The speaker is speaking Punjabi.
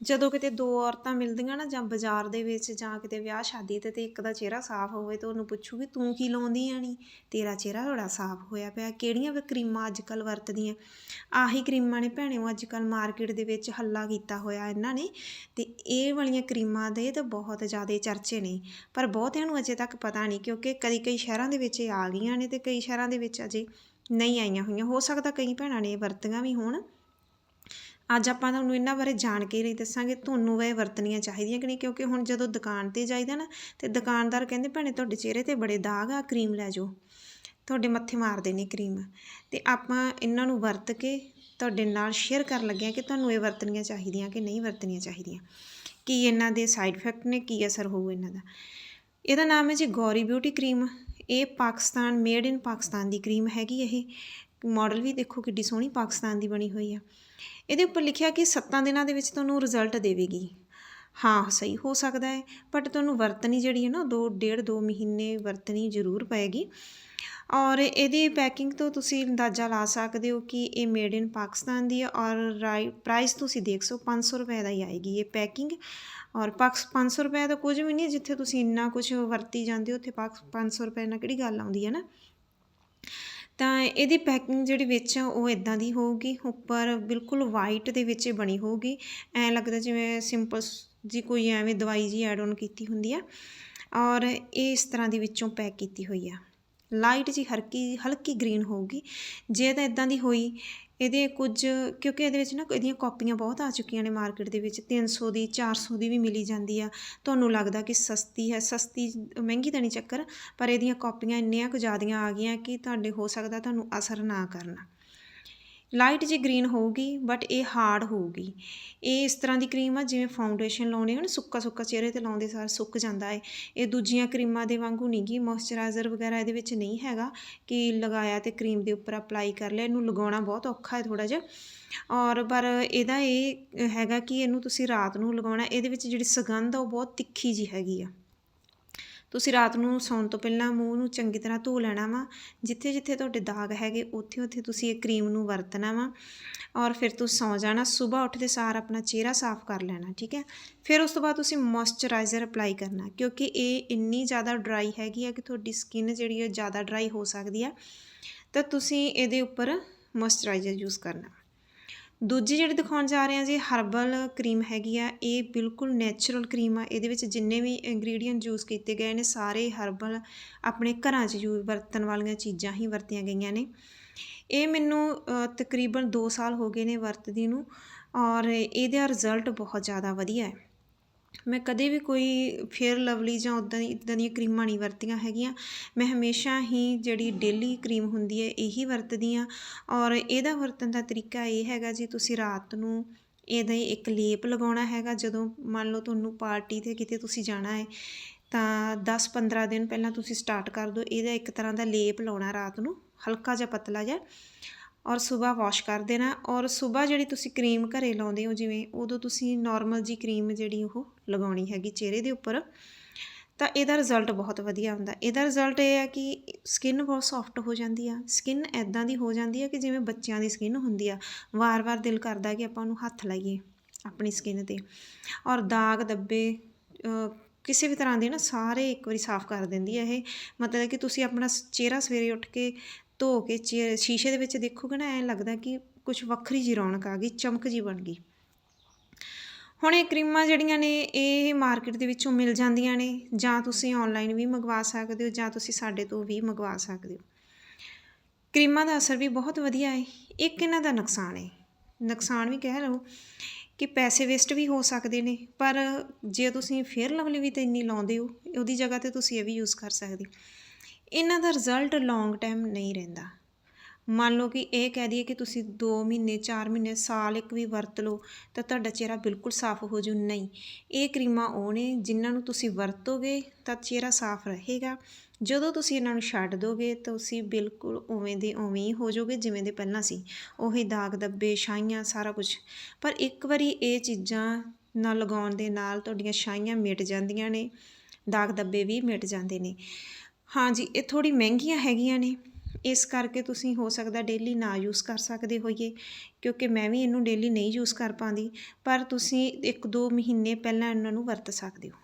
ਜਦੋਂ ਕਿਤੇ ਦੋ ਔਰਤਾਂ ਮਿਲਦੀਆਂ ਨਾ ਜਾਂ ਬਾਜ਼ਾਰ ਦੇ ਵਿੱਚ ਜਾਂ ਕਿਤੇ ਵਿਆਹ ਸ਼ਾਦੀ ਤੇ ਤੇ ਇੱਕ ਦਾ ਚਿਹਰਾ ਸਾਫ਼ ਹੋਵੇ ਤਾਂ ਉਹਨੂੰ ਪੁੱਛੂਗੀ ਤੂੰ ਕੀ ਲਾਉਂਦੀ ਆ ਨੀ? ਤੇਰਾ ਚਿਹਰਾ ਬੜਾ ਸਾਫ਼ ਹੋਇਆ ਪਿਆ। ਕਿਹੜੀਆਂ ਵੇ ਕਰੀਮਾਂ ਅੱਜ ਕੱਲ੍ਹ ਵਰਤਦੀਆਂ? ਆਹੀ ਕਰੀਮਾਂ ਨੇ ਭੈਣਿਓ ਅੱਜ ਕੱਲ੍ਹ ਮਾਰਕੀਟ ਦੇ ਵਿੱਚ ਹੱਲਾ ਕੀਤਾ ਹੋਇਆ ਇਹਨਾਂ ਨੇ ਤੇ ਇਹ ਵਾਲੀਆਂ ਕਰੀਮਾਂ ਦੇ ਤਾਂ ਬਹੁਤ ਜ਼ਿਆਦਾ ਚਰਚੇ ਨੇ। ਪਰ ਬਹੁਤਿਆਂ ਨੂੰ ਅਜੇ ਤੱਕ ਪਤਾ ਨਹੀਂ ਕਿਉਂਕਿ ਕਦੀ ਕਈ ਸ਼ਹਿਰਾਂ ਦੇ ਵਿੱਚ ਇਹ ਆ ਗਈਆਂ ਨੇ ਤੇ ਕਈ ਸ਼ਹਿਰਾਂ ਦੇ ਵਿੱਚ ਅਜੇ ਨਹੀਂ ਆਈਆਂ ਹੋਈਆਂ। ਹੋ ਸਕਦਾ ਕਈ ਭੈਣਾਂ ਨੇ ਇਹ ਵਰਤੀਆਂ ਵੀ ਹੋਣ। ਅੱਜ ਆਪਾਂ ਤੁਹਾਨੂੰ ਇਹਨਾਂ ਬਾਰੇ ਜਾਣਕਾਰੀ ਦੱਸਾਂਗੇ, ਤੁਹਾਨੂੰ ਇਹ ਵਰਤਣੀਆਂ ਚਾਹੀਦੀਆਂ ਕਿ ਨਹੀਂ? ਕਿਉਂਕਿ ਹੁਣ ਜਦੋਂ ਦੁਕਾਨ ਤੇ ਜਾਈਦਾ ਨਾ, ਤੇ ਦੁਕਾਨਦਾਰ ਕਹਿੰਦੇ, ਭੈਣੇ, ਤੁਹਾਡੇ ਚਿਹਰੇ ਤੇ ਬੜੇ ਦਾਗ ਆ, ਕਰੀਮ ਲੈ ਜਾਓ। ਤੁਹਾਡੇ ਮੱਥੇ ਮਾਰਦੇ ਨੇ ਕਰੀਮ। ਤੇ ਆਪਾਂ ਇਹਨਾਂ ਨੂੰ ਵਰਤ ਕੇ ਤੁਹਾਡੇ ਨਾਲ ਸ਼ੇਅਰ ਕਰਨ ਲੱਗੇ ਹਾਂ ਕਿ ਤੁਹਾਨੂੰ ਇਹ ਵਰਤਣੀਆਂ ਚਾਹੀਦੀਆਂ ਕਿ ਨਹੀਂ ਵਰਤਣੀਆਂ ਚਾਹੀਦੀਆਂ। ਕੀ ਇਹਨਾਂ ਦੇ ਸਾਈਡ ਇਫੈਕਟ ਨੇ, ਕੀ ਅਸਰ ਹੋਊ ਇਹਨਾਂ ਦਾ? ਇਹਦਾ ਨਾਮ ਹੈ ਜੀ ਗੌਰੀ ਬਿਊਟੀ ਕਰੀਮ ਇਹ ਪਾਕਿਸਤਾਨ ਮੇਡ ਇਨ ਪਾਕਿਸਤਾਨ ਦੀ ਕਰੀਮ ਹੈਗੀ ਇਹ। ਮਾਡਲ ਵੀ ਦੇਖੋ ਕਿੱਡੀ ਸੋਹਣੀ ਪਾਕਿਸਤਾਨ ਦੀ ਬਣੀ ਹੋਈ ਆ। ਇਹਦੇ ਉੱਪਰ ਲਿਖਿਆ ਕਿ 7 ਦਿਨਾਂ ਦੇ ਵਿੱਚ ਤੁਹਾਨੂੰ ਰਿਜ਼ਲਟ ਦੇਵੇਗੀ। ਹਾਂ, ਸਹੀ ਹੋ ਸਕਦਾ ਹੈ ਬਟ ਤੁਹਾਨੂੰ ਵਰਤਣੀ ਜਿਹੜੀ ਹੈ ਨਾ, ਦੋ, ਡੇਢ, ਦੋ ਮਹੀਨੇ ਵਰਤਣੀ ਜ਼ਰੂਰ ਪਏਗੀ। ਔਰ ਇਹਦੀ ਪੈਕਿੰਗ ਤੋਂ ਤੁਸੀਂ ਅੰਦਾਜ਼ਾ ਲਾ ਸਕਦੇ ਹੋ ਕਿ ਇਹ ਮੇਡ ਇਨ ਪਾਕਿਸਤਾਨ ਦੀ ਹੈ ਔਰ ਰਾਈ ਪ੍ਰਾਈਸ ਤੁਸੀਂ ਦੇਖ ਸੋ 500 ਰੁਪਏ ਦਾ ਹੀ ਆਏਗੀ ਇਹ ਪੈਕਿੰਗ ਔਰ ਪਾਕਸ 500 ਰੁਪਏ ਦਾ ਕੁਝ ਵੀ ਨਹੀਂ, ਜਿੱਥੇ ਤੁਸੀਂ ਇੰਨਾ ਕੁਝ ਵਰਤੀ ਜਾਂਦੇ ਹੋ, ਉੱਥੇ ਪਾਕਸ 500 ਰੁਪਏ ਨਾਲ ਕਿਹੜੀ ਗੱਲ ਆਉਂਦੀ ਹੈ ਨਾ? ਤਾਂ ਇਹਦੀ ਪੈਕਿੰਗ ਜਿਹੜੀ ਵਿੱਚ ਆ, ਉਹ ਇਦਾਂ ਦੀ ਹੋਊਗੀ। ਉੱਪਰ ਬਿਲਕੁਲ ਵਾਈਟ ਦੇ ਵਿੱਚ ਬਣੀ ਹੋਊਗੀ। ਐਂ ਲੱਗਦਾ ਜਿਵੇਂ ਸਿੰਪਲ ਜੀ ਕੋਈ ਐਵੇਂ ਦਵਾਈ ਜੀ ਐਡ ਆਨ ਕੀਤੀ ਹੁੰਦੀ ਆ। ਔਰ ਇਹ ਇਸ ਤਰ੍ਹਾਂ ਦੀ ਵਿੱਚੋਂ ਪੈਕ ਕੀਤੀ ਹੋਈ ਆ। ਲਾਈਟ ਜੀ ਹਲਕੀ ਹਲਕੀ ਗ੍ਰੀਨ ਹੋਊਗੀ। ਜੇ ਤਾਂ ਇਦਾਂ ਦੀ ਹੋਈ ਇਹਦੇ ਕੁਝ, ਕਿਉਂਕਿ ਇਹਦੇ ਵਿੱਚ ਨਾ ਇਹਦੀਆਂ ਕਾਪੀਆਂ ਬਹੁਤ ਆ ਚੁੱਕੀਆਂ ਨੇ ਮਾਰਕੀਟ ਦੇ ਵਿੱਚ 300 ਦੀ 400 ਦੀ ਵੀ ਮਿਲੀ ਜਾਂਦੀ ਆ। ਤੁਹਾਨੂੰ ਲੱਗਦਾ ਕਿ ਸਸਤੀ ਹੈ, ਸਸਤੀ, ਮਹਿੰਗੀ ਤਾਂ ਨਹੀਂ ਚੱਕਰ, ਪਰ ਇਹਦੀਆਂ ਕਾਪੀਆਂ ਇੰਨੀਆਂ ਕੁ ਜ਼ਿਆਦੀਆਂ ਆ ਗਈਆਂ ਕਿ ਤੁਹਾਡੇ, ਹੋ ਸਕਦਾ ਤੁਹਾਨੂੰ ਅਸਰ ਨਾ ਕਰਨਾ। ਲਾਈਟ ਜੀ ਗ੍ਰੀਨ ਹੋਊਗੀ ਬਟ ਇਹ ਹਾਰਡ ਹੋਊਗੀ। ਇਹ ਇਸ ਤਰ੍ਹਾਂ ਦੀ ਕਰੀਮ ਆ, ਜਿਵੇਂ ਫਾਊਂਡੇਸ਼ਨ ਲਾਉਣੇ ਹਨ ਸੁੱਕਾ ਸੁੱਕਾ ਚਿਹਰੇ ਤੇ ਲਾਉਂਦੇ ਸਾਰ ਸੁੱਕ ਜਾਂਦਾ ਹੈ ਇਹ ਦੂਜੀਆਂ ਕਰੀਮਾਂ ਦੇ ਵਾਂਗੂ ਨਹੀਂ ਗੀ ਮੋਇਸਚਰਾਈਜ਼ਰ ਵਗੈਰਾ ਇਹਦੇ ਵਿੱਚ ਨਹੀਂ ਹੈਗਾ ਕਿ ਲਗਾਇਆ ਤੇ ਕਰੀਮ ਦੇ ਉੱਪਰ ਅਪਲਾਈ ਕਰ ਲਿਆ, ਇਹਨੂੰ ਲਗਾਉਣਾ ਬਹੁਤ ਔਖਾ ਹੈ ਥੋੜਾ ਜਿਹਾ। ਔਰ ਪਰ ਇਹਦਾ ਇਹ ਹੈਗਾ ਕਿ ਇਹਨੂੰ ਤੁਸੀਂ ਰਾਤ ਨੂੰ ਲਗਾਉਣਾ, ਇਹਦੇ ਵਿੱਚ ਜਿਹੜੀ ਸੁਗੰਧ ਆ ਉਹ ਬਹੁਤ ਤਿੱਖੀ ਜੀ ਹੈਗੀ ਆ। ਤੁਸੀਂ ਰਾਤ ਨੂੰ ਸੌਣ ਤੋਂ ਪਹਿਲਾਂ ਮੂੰਹ ਨੂੰ ਚੰਗੀ ਤਰ੍ਹਾਂ ਧੋ ਲੈਣਾ ਵਾ। ਜਿੱਥੇ ਜਿੱਥੇ ਤੁਹਾਡੇ ਦਾਗ ਹੈਗੇ, ਉੱਥੇ ਉੱਥੇ ਤੁਸੀਂ ਇਹ ਕਰੀਮ ਨੂੰ ਵਰਤਣਾ ਵਾ। ਔਰ ਫਿਰ ਤੁਸੀਂ ਸੌ ਜਾਣਾ ਸਵੇਰ ਉੱਠਦੇ ਸਾਰ ਆਪਣਾ ਚਿਹਰਾ ਸਾਫ਼ ਕਰ ਲੈਣਾ, ਠੀਕ ਹੈ? ਫਿਰ ਉਸ ਤੋਂ ਬਾਅਦ ਤੁਸੀਂ ਮੋਇਸਚਰਾਈਜ਼ਰ ਅਪਲਾਈ ਕਰਨਾ, ਕਿਉਂਕਿ ਇਹ ਇੰਨੀ ਜ਼ਿਆਦਾ ਡਰਾਈ ਹੈਗੀ ਆ ਕਿ ਤੁਹਾਡੀ ਸਕਿਨ ਜਿਹੜੀ ਹੈ ਜ਼ਿਆਦਾ ਡਰਾਈ ਹੋ ਸਕਦੀ ਆ। ਤਾਂ ਤੁਸੀਂ ਇਹਦੇ ਉੱਪਰ ਮੋਇਸਚਰਾਈਜ਼ਰ ਯੂਜ਼ ਕਰਨਾ। ਦੂਜੀ ਜਿਹੜੀ ਦਿਖਾਉਣ ਜਾ ਰਹੇ ਹਾਂ ਜੀ, ਹਰਬਲ ਕਰੀਮ ਹੈਗੀ ਆ, ਇਹ ਬਿਲਕੁਲ ਨੇਚਰਲ ਕਰੀਮ ਆ। ਇਹਦੇ ਵਿੱਚ ਜਿੰਨੇ ਵੀ ਇੰਗਰੀਡੀਅੰਟ ਯੂਜ਼ ਕੀਤੇ ਗਏ ਨੇ, ਸਾਰੇ ਹਰਬਲ ਆਪਣੇ ਘਰਾਂ 'ਚ ਯੂਜ਼ ਵਰਤਣ ਵਾਲੀਆਂ ਚੀਜ਼ਾਂ ਹੀ ਵਰਤੀਆਂ ਗਈਆਂ ਨੇ। ਇਹ ਮੈਨੂੰ ਤਕਰੀਬਨ 2 ਸਾਲ ਹੋ ਗਏ ਨੇ ਵਰਤਦੀ ਨੂੰ ਔਰ ਇਹਦਾ ਰਿਜ਼ਲਟ ਬਹੁਤ ਜ਼ਿਆਦਾ ਵਧੀਆ ਹੈ। ਮੈਂ ਕਦੇ ਵੀ ਕੋਈ ਫੇਅਰ ਲਵਲੀ ਜਾਂ ਉਦਾਂ ਦੀ ਇਦਾਂ ਦੀਆਂ ਕਰੀਮਾਂ ਨਹੀਂ ਵਰਤੀਆਂ ਹੈਗੀਆਂ। ਮੈਂ ਹਮੇਸ਼ਾ ਹੀ ਜਿਹੜੀ ਡੇਲੀ ਕਰੀਮ ਹੁੰਦੀ ਹੈ, ਇਹੀ ਵਰਤਦੀ ਆ ਔਰ ਇਹਦਾ ਵਰਤਣ ਦਾ ਤਰੀਕਾ ਇਹ ਹੈਗਾ ਜੀ, ਤੁਸੀਂ ਰਾਤ ਨੂੰ ਇਹਦਾ ਇੱਕ ਲੇਪ ਲਗਾਉਣਾ ਹੈਗਾ। ਜਦੋਂ ਮੰਨ ਲਓ ਤੁਹਾਨੂੰ ਪਾਰਟੀ 'ਤੇ ਕਿਤੇ ਤੁਸੀਂ ਜਾਣਾ ਹੈ, ਤਾਂ 10-15 ਦਿਨ ਪਹਿਲਾਂ ਤੁਸੀਂ ਸਟਾਰਟ ਕਰ ਦਿਓ। ਇਹਦਾ ਇੱਕ ਤਰ੍ਹਾਂ ਦਾ ਲੇਪ ਲਾਉਣਾ ਰਾਤ ਨੂੰ, ਹਲਕਾ ਜਿਹਾ ਪਤਲਾ ਜਿਹਾ। ਔਰ ਸਵੇਰ ਵਾਸ਼ ਕਰ ਦੇਣਾ ਔਰ ਸਵੇਰ ਜਿਹੜੀ ਤੁਸੀਂ ਕਰੀਮ ਘਰੇ ਲਾਉਂਦੇ ਹੋ, ਜਿਵੇਂ ਉਦੋਂ ਤੁਸੀਂ ਨਾਰਮਲ ਜੀ ਕਰੀਮ ਜਿਹੜੀ ਉਹ ਲਗਾਉਣੀ ਹੈਗੀ ਚਿਹਰੇ ਦੇ ਉੱਪਰ, ਤਾਂ ਇਹਦਾ ਰਿਜ਼ਲਟ ਬਹੁਤ ਵਧੀਆ ਹੁੰਦਾ ਇਹਦਾ ਰਿਜ਼ਲਟ ਇਹ ਹੈ ਕਿ ਸਕਿਨ ਬਹੁਤ ਸੌਫਟ ਹੋ ਜਾਂਦੀ ਆ। ਸਕਿਨ ਐਦਾਂ ਦੀ ਹੋ ਜਾਂਦੀ ਆ ਕਿ ਜਿਵੇਂ ਬੱਚਿਆਂ ਦੀ ਸਕਿਨ ਹੁੰਦੀ ਆ। ਵਾਰ-ਵਾਰ ਦਿਲ ਕਰਦਾ ਕਿ ਆਪਾਂ ਉਹਨੂੰ ਹੱਥ ਲਾਈਏ ਆਪਣੀ ਸਕਿਨ ਤੇ। ਔਰ ਦਾਗ, ਦੱਬੇ ਕਿਸੇ ਵੀ ਤਰ੍ਹਾਂ ਦੇ ਨਾ ਸਾਰੇ ਇੱਕ ਵਾਰੀ ਸਾਫ਼ ਕਰ ਦਿੰਦੀ ਹੈ ਇਹ। ਮਤਲਬ ਕਿ ਤੁਸੀਂ ਆਪਣਾ ਚਿਹਰਾ ਸਵੇਰੇ ਉੱਠ ਕੇ ਧੋ ਕੇ ਸ਼ੀਸ਼ੇ ਦੇ ਵਿੱਚ ਦੇਖੋਗੇ ਨਾ, ਐਂ ਲੱਗਦਾ ਕਿ ਕੁਝ ਵੱਖਰੀ ਜੀ ਰੌਣਕ ਆ ਗਈ, ਚਮਕ ਜੀ ਬਣ ਗਈ। ਹੁਣ ਇਹ ਕਰੀਮਾਂ ਜਿਹੜੀਆਂ ਨੇ, ਇਹ ਮਾਰਕੀਟ ਦੇ ਵਿੱਚੋਂ ਮਿਲ ਜਾਂਦੀਆਂ ਨੇ। ਜਾਂ ਤੁਸੀਂ ਆਨਲਾਈਨ ਵੀ ਮੰਗਵਾ ਸਕਦੇ ਹੋ, ਜਾਂ ਤੁਸੀਂ ਸਾਡੇ ਤੋਂ ਵੀ ਮੰਗਵਾ ਸਕਦੇ ਹੋ। ਕਰੀਮਾਂ ਦਾ ਅਸਰ ਵੀ ਬਹੁਤ ਵਧੀਆ ਹੈ ਇੱਕ ਇਹਨਾਂ ਦਾ ਨੁਕਸਾਨ ਹੈ ਨੁਕਸਾਨ ਵੀ ਕਹਿ ਲਓ ਕਿ ਪੈਸੇ ਵੇਸਟ ਵੀ ਹੋ ਸਕਦੇ ਨੇ। ਪਰ ਜੇ ਤੁਸੀਂ ਫੇਅਰ ਲਵਲੀ ਵੀ ਤੇ ਇੰਨੀ ਲਾਉਂਦੇ ਹੋ, ਉਹਦੀ ਜਗ੍ਹਾ ਤੇ ਤੁਸੀਂ ਇਹ ਵੀ ਯੂਜ਼ ਕਰ ਸਕਦੇ ਇਹਨਾਂ ਦਾ ਰਿਜ਼ਲਟ ਲੌਂਗ ਟਾਈਮ ਨਹੀਂ ਰਹਿੰਦਾ। ਮੰਨ ਲਓ ਕਿ ਇਹ ਕਹਿ ਦਈਏ ਕਿ ਤੁਸੀਂ 2 ਮਹੀਨੇ 4 ਮਹੀਨੇ, ਸਾਲ ਇੱਕ ਵੀ ਵਰਤ ਲਓ, ਤਾਂ ਤੁਹਾਡਾ ਚਿਹਰਾ ਬਿਲਕੁਲ ਸਾਫ਼ ਹੋ ਜੂ। ਨਹੀਂ, ਇਹ ਕਰੀਮਾਂ ਉਹ ਨੇ ਜਿਨ੍ਹਾਂ ਨੂੰ ਤੁਸੀਂ ਵਰਤੋਗੇ ਤਾਂ ਚਿਹਰਾ ਸਾਫ਼ ਰਹੇਗਾ। ਜਦੋਂ ਤੁਸੀਂ ਇਹਨਾਂ ਨੂੰ ਛੱਡ ਦੋਗੇ ਤਾਂ ਤੁਸੀਂ ਬਿਲਕੁਲ ਉਵੇਂ ਦੇ ਉਵੇਂ ਹੀ ਹੋ ਜਾਓਗੇ ਜਿਵੇਂ ਦੇ ਪਹਿਲਾਂ ਸੀ। ਉਹੀ ਦਾਗ ਦੱਬੇ ਛਾਈਆਂ ਸਾਰਾ ਕੁਝ ਪਰ ਇੱਕ ਵਾਰੀ ਇਹ ਚੀਜ਼ਾਂ ਨਾ ਲਗਾਉਣ ਦੇ ਨਾਲ ਤੁਹਾਡੀਆਂ ਛਾਈਆਂ ਮਿਟ ਜਾਂਦੀਆਂ ਨੇ, ਦਾਗ ਦੱਬੇ ਵੀ ਮਿਟ ਜਾਂਦੇ ਨੇ। ਹਾਂਜੀ ਇਹ ਥੋੜੀ ਮਹਿੰਗੀਆਂ ਹੈਗੀਆਂ ਨੇ। ਇਸ ਕਰਕੇ ਤੁਸੀਂ ਹੋ ਸਕਦਾ ਡੇਲੀ ਨਾ ਯੂਜ਼ ਕਰ ਸਕਦੇ ਹੋਈਏ, ਕਿਉਂਕਿ ਮੈਂ ਵੀ ਇਹਨੂੰ ਡੇਲੀ ਨਹੀਂ ਯੂਜ਼ ਕਰ ਪਾਉਂਦੀ। ਪਰ ਤੁਸੀਂ ਇੱਕ ਦੋ ਮਹੀਨੇ ਪਹਿਲਾਂ ਇਹਨਾਂ ਨੂੰ ਵਰਤ ਸਕਦੇ ਹੋ।